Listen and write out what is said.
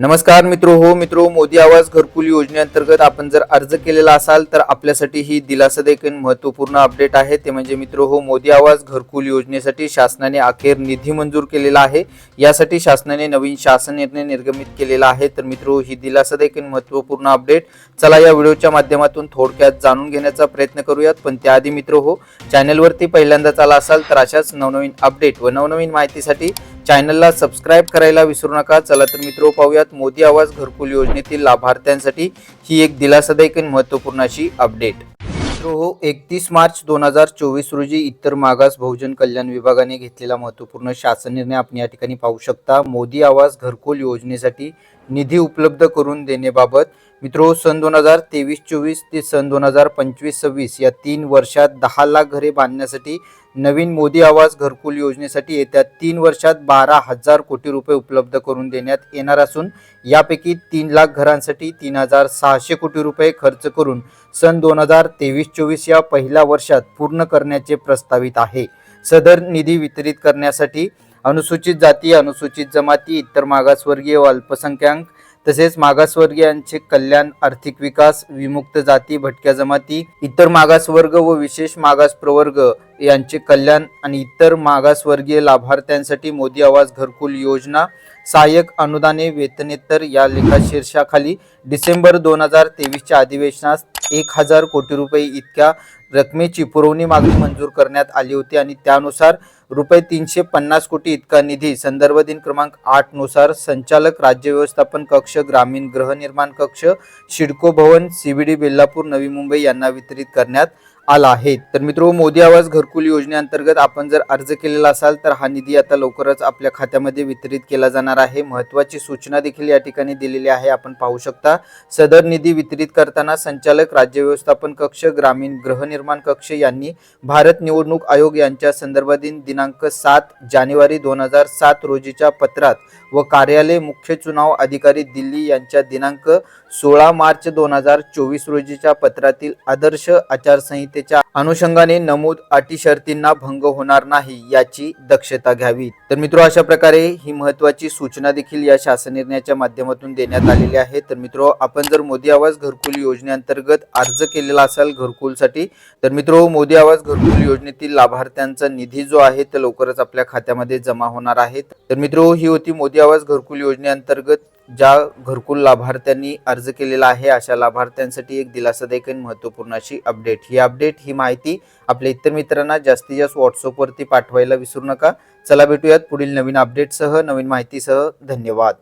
नमस्कार मित्रो हो मित्रो मोदी आवास घरकुल योजनेअंतर्गत आपण जर अर्ज केलेला असाल तर आपल्यासाठी ही दिलासादायक महत्त्वपूर्ण अपडेट आहे. ते म्हणजे मित्रो हो मोदी आवास घरकुल योजनेसाठी शासनाने अखेर निधी मंजूर केलेला आहे. यासाठी शासनाने नवीन शासन निर्णय निर्गमित केलेला आहे. तर मित्रो ही दिलासादायक महत्त्वपूर्ण अपडेट. चला या व्हिडिओच्या माध्यमातून थोडक्यात जाणून घेण्याचा प्रयत्न करूयात. पण त्याआधी मित्र हो चॅनलवरती पहिल्यांदाच आला असाल तर अशाच नवनवीन अपडेट व नवनवीन माहितीसाठी चॅनलला सबस्क्राईब करायला विसरू नका. चला तर मित्रो पाहूयात मोदी आवास घरकुल योजनेतील लाभार्थ्यांसाठी ही एक दिलासादायक आणि महत्त्वपूर्ण अशी अपडेट हो एकतीस मार्च दोन हजार चोवीस रोजी इतर मागास बहुजन कल्याण विभागाने घेतलेला महत्त्वपूर्ण शासन निर्णय आपण या ठिकाणी पाहू शकता. मोदी आवास घरकुल योजनेसाठी निधी उपलब्ध करून देण्याबाबत मित्रो सन दोन हजार तेवीस चोवीस ते सन दोन हजार पंचवीस सव्वीस या तीन वर्षात दहा लाख घरे बांधण्यासाठी नवीन मोदी आवास घरकुल योजनेसाठी येत्या तीन वर्षात बारा हजार कोटी रुपये उपलब्ध करून देण्यात येणार असून यापैकी तीन लाख घरांसाठी तीन हजार सहाशे कोटी रुपये खर्च करून सन दोन हजार तेवीस चोवीस या पहिल्या वर्षात पूर्ण करण्याचे प्रस्तावित आहे. सदर निधी वितरित करण्यासाठी अनुसूचित जाती अनुसूचित जमाती इतर मागासवर्गीय व अल्पसंख्याक तसेच मागासवर्गीयांचे कल्याण आर्थिक विकास विमुक्त जाती भटक्या जमाती इतर मागासवर्ग व विशेष मागास प्रवर्ग यांचे कल्याण आणि इतर मागासवर्गीय लाभार्थ्यांसाठी मोदी आवास घरकुल योजना सहाय्यक अनुदाने वेतनेतर या लेखा शीर्षाखाली डिसेंबर दोन हजार तेवीसच्या अधिवेशनात एक हजार कोटी रुपये इतक्या रकमेची पुरवणी मागणी मंजूर करण्यात आली होती आणि त्यानुसार रुपये तीनशे पन्नास कोटी इतका निधी संदर्भ दिन क्रमांक आठनुसार संचालक राज्य व्यवस्थापन कक्ष ग्रामीण गृहनिर्माण कक्ष शिडको भवन सीबीडी बेल्लापूर नवी मुंबई यांना वितरित करण्यात आला आहे. तर मित्रो मोदी आवास घरकुल योजनेअंतर्गत आपण जर अर्ज केलेला असाल तर हा निधी आता लवकरच आपल्या खात्यामध्ये वितरित केला जाणार आहे. महत्त्वाची सूचना देखील या ठिकाणी दिलेली आहे. आपण पाहू शकता सदर निधी वितरित करताना संचालक राज्य व्यवस्थापन कक्ष ग्रामीण गृहनिर्माण कक्ष यांनी भारत निवडणूक आयोग यांच्या संदर्भातील दिनांक सात जानेवारी दोन हजार सात रोजीच्या पत्रात व कार्यालय मुख्य चुनाव अधिकारी दिल्ली यांच्या दिनांक सोळा मार्च दोन हजार चोवीस रोजीच्या पत्रातील आदर्श आचारसंहितेच्या अनुषंगाने नमूद अटी शर्तींना भंग होणार नाही याची दक्षता घ्यावी. तर मित्रो अशा प्रकारे ही महत्वाची सूचना देखील या शासन निर्णयाच्या माध्यमातून देण्यात आलेली आहे. तर मित्रो आपण जर मोदी आवास घरकुल योजनेअंतर्गत अर्ज केलेला असाल घरकुलसाठी तर मित्रो मोदी आवास घरकुल योजनेतील लाभार्थ्यांचा निधी जो आहे तो लवकरच आपल्या खात्यामध्ये जमा होणार आहे. तर मित्रो ही होती मोदी आवास घरकुल योजनेअंतर्गत ज्या घरकुल लाभार्थ्यांनी अर्ज केलेला आहे अशा लाभार्थ्यांसाठी एक दिलासादायक आणि महत्त्वपूर्ण अशी अपडेट ही अपडेट ही माहिती आपल्या इतर मित्रांना जास्तीत जास्त व्हॉट्सअपवरती पाठवायला विसरू नका. चला भेटूयात पुढील नवीन अपडेटसह नवीन माहितीसह. धन्यवाद.